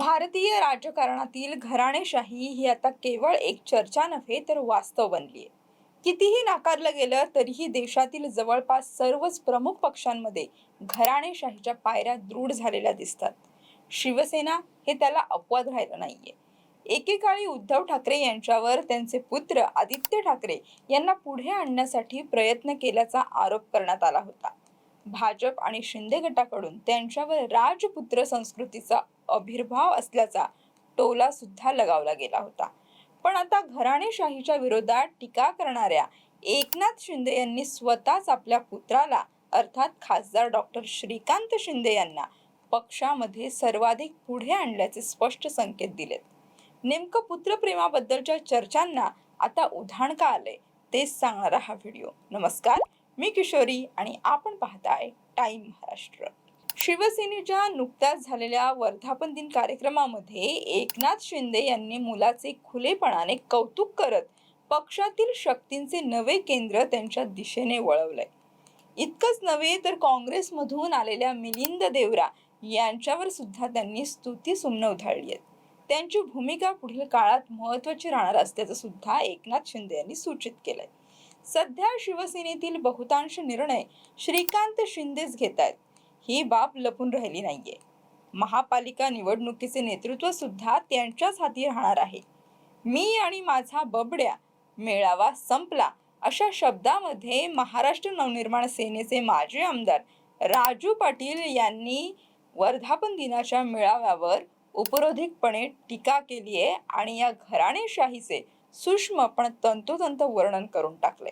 भारतीय राजकारणातील घराणेशाही ही आता केवळ एक चर्चा नव्हे तर वास्तव बनली आहे कितीही नाकारलं गेलं तरीही देशातील जवळपास सर्वच प्रमुख पक्षांमध्ये घराणेशाहीच्या पायऱ्या दृढ झालेल्या दिसतात. शिवसेना हे त्याला अपवाद राहिलं नाहीये. एकेकाळी उद्धव ठाकरे यांच्यावर त्यांचे पुत्र आदित्य ठाकरे यांना पुढे आणण्यासाठी प्रयत्न केल्याचा आरोप करण्यात आला होता. भाजप आणि शिंदे गटाकडून त्यांच्यावर राजपुत्र संस्कृतीचा आविर्भाव असल्याचा टोला सुद्धा लगावला गेला होता. पण आता घराणेशाहीच्या विरोधात टीका करणाऱ्या एकनाथ शिंदे यांनी स्वतःच आपल्या पुत्राला अर्थात खासदार डॉक्टर श्रीकांत शिंदे यांना पक्षामध्ये सर्वाधिक पुढे आणल्याचे स्पष्ट संकेत दिलेत. नेमकं पुत्रप्रेमाबद्दलच्या चर्चांना आता उधाण का आलंय तेच सांगणारा हा व्हिडिओ. नमस्कार मी किशोरी आणि आपण पाहताय टाइम महाराष्ट्र. शिवसेनेच्या नुकत्याच झालेल्या वर्धापन दिन कार्यक्रमामध्ये एकनाथ शिंदे यांनी मुलाचे खुलेपणाने कौतुक करत पक्षातील शक्तींचे नवे केंद्र त्यांच्या दिशेने वळवलंय. इतकंच नव्हे तर काँग्रेसमधून आलेल्या मिलिंद देवरा यांच्यावर सुद्धा त्यांनी स्तुती सुमनं उधळली आहेत. त्यांची भूमिका पुढील काळात महत्वाची राहणार असल्याचं सुद्धा एकनाथ शिंदे यांनी सूचित केलंय. सध्या शिवसेनेतील बहुतांश निर्णय श्रीकांत शिंदेच घेत आहेत ही बाब लपून राहिली नाहीये. महापालिका निवडणुकीचे नेतृत्व सुद्धा त्यांच्याच हाती राहणार आहे. मी आणि माझा बबड्या मेळावा संपला अशा शब्दामध्ये महाराष्ट्र नवनिर्माण सेनेचे माजी आमदार राजू पाटील यांनी वर्धापन दिनाच्या मेळाव्यावर उपरोधिकपणे टीका केली आहे आणि या घराणेशाहीचे सूक्ष्म पण तंतोतंत वर्णन करून टाकले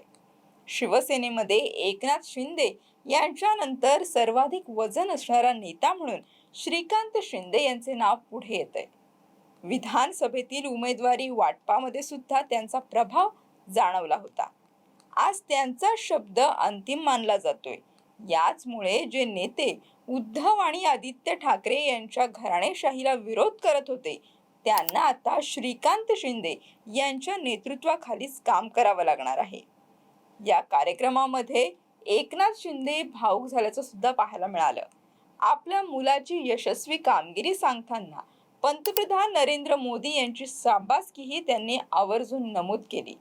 शिवसेनेमध्ये एकनाथ शिंदे यांच्यानंतर सर्वाधिक वजन असणारा नेता म्हणून श्रीकांत शिंदे यांचे नाव पुढे येत आहे विधानसभेतील उमेदवारी वाटपामध्ये सुद्धा त्यांचा प्रभाव जाणवला होता. आज त्यांचा शब्द अंतिम मानला जातोय. याचमुळे जे नेते उद्धव आणि आदित्य ठाकरे यांच्या घराणेशाहीला विरोध करत होते त्यांना आता श्रीकांत शिंदे यांच्या नेतृत्वाखालीच काम करावं लागणार आहे. या कार्यक्रमामध्ये एकनाथ शिंदे भाऊक झाल्याचं सुद्धा पाहायला मिळालं. आपल्या मुलाची यशस्वी कामगिरी सांगताना पंतप्रधान नरेंद्र मोदी यांची शाबासकीही त्यांनी आवर्जून नमूद केली.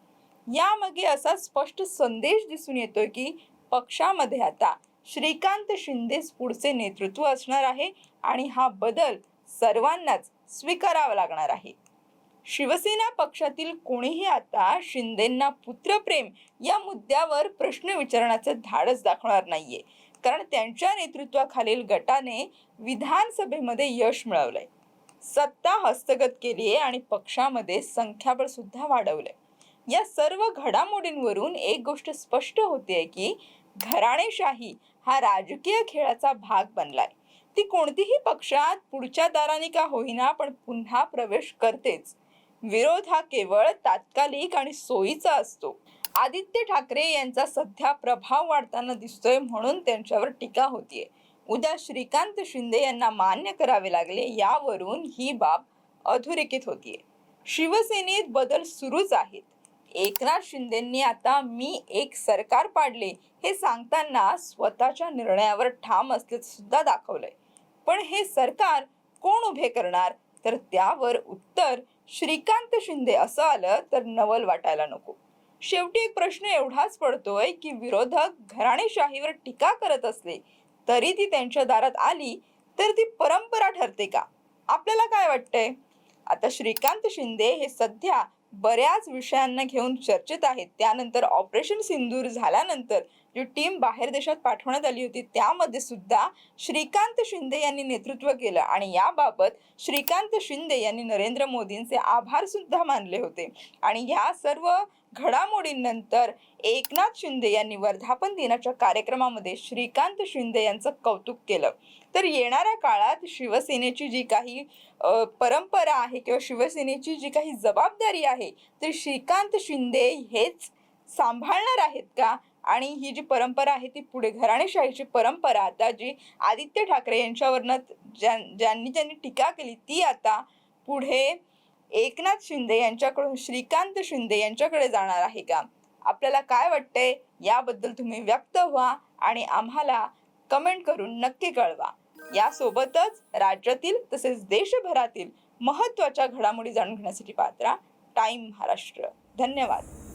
यामागे असा स्पष्ट संदेश दिसून येतोय की पक्षामध्ये आता श्रीकांत शिंदेच पुढचे नेतृत्व असणार आहे आणि हा बदल सर्वांनाच स्वीकारावा लागणार आहे. शिवसेना पक्षातील कोणीही आता शिंदेंना पुत्रप्रेम या मुद्द्यावर प्रश्न विचारण्याचं धाडस दाखवणार नाहीये. कारण त्यांच्या नेतृत्वाखालील गटाने विधानसभेमध्ये यश मिळवलंय. सत्ता हस्तगत केली आहे आणि पक्षामध्ये संख्याबळ सुद्धा वाढवलंय. या सर्व घडामोडींवरून एक गोष्ट स्पष्ट होते की घराणेशाही हा राजकीय खेळाचा भाग बनलाय. ती कोणतीही पक्षात पुढच्या दाराने का होईना पण पुन्हा प्रवेश करतेच. विरोध हा केवळ तात्कालिक आणि सोयीचा असतो. आदित्य ठाकरे यांचा सध्या प्रभाव वाढताना दिसतोय म्हणून त्यांच्यावर टीका होतीये. उद्या श्रीकांत शिंदे यांना मान्य करावे लागले यावरून ही बाब अधोरेखित होतीये. शिवसेनेत बदल सुरूच आहेत. एकनाथ शिंदेंनी आता मी एक सरकार पाडले हे सांगताना स्वतःच्या निर्णयावर ठाम असल्याचं सुद्धा दाखवलंय. पण हे सरकार कोण उभे करणार? तर त्यावर उत्तर श्रीकांत शिंदे असं आलं तर नवल वाटायला नको. शेवटी एक प्रश्न एवढाच पडतोय की विरोधक घराणेशाहीवर टीका करत असले तरी ती त्यांच्या दारात आली तर ती परंपरा ठरते का? आपल्याला काय वाटतंय? आता श्रीकांत शिंदे हे सध्या बऱ्याच विषयांना घेऊन चर्चेत आहेत. त्यानंतर ऑपरेशन सिंदूर झाल्यानंतर जी टीम बाहेर देशात पाठवण्यात आली होती त्यामध्ये सुद्धा श्रीकांत शिंदे यांनी नेतृत्व केलं. आणि याबाबत श्रीकांत शिंदे यांनी नरेंद्र मोदींचे आभार सुद्धा मानले होते. आणि ह्या सर्व घडामोडींनंतर एकनाथ शिंदे यांनी वर्धापन दिनाच्या कार्यक्रमामध्ये श्रीकांत शिंदे यांचं कौतुक केलं. तर येणाऱ्या काळात शिवसेनेची जी काही परंपरा आहे किंवा शिवसेनेची जी काही जबाबदारी आहे ती श्रीकांत शिंदे हेच सांभाळणार आहेत का? आणि ही जी परंपरा आहे ती पुढे घराणेशाहीची परंपरा आता जी आदित्य ठाकरे यांच्यावरनं ज्यां ज्यांनी ज्यांनी टीका केली ती आता पुढे एकनाथ शिंदे यांच्याकडून श्रीकांत शिंदे यांच्याकडे जाणार आहे का? आपल्याला काय वाटतंय? याबद्दल तुम्ही व्यक्त व्हा आणि आम्हाला कमेंट करून नक्की कळवा. यासोबतच राज्यातील तसेच देशभरातील महत्त्वाच्या घडामोडी जाणून घेण्यासाठी पात्रा टाइम महाराष्ट्र. धन्यवाद.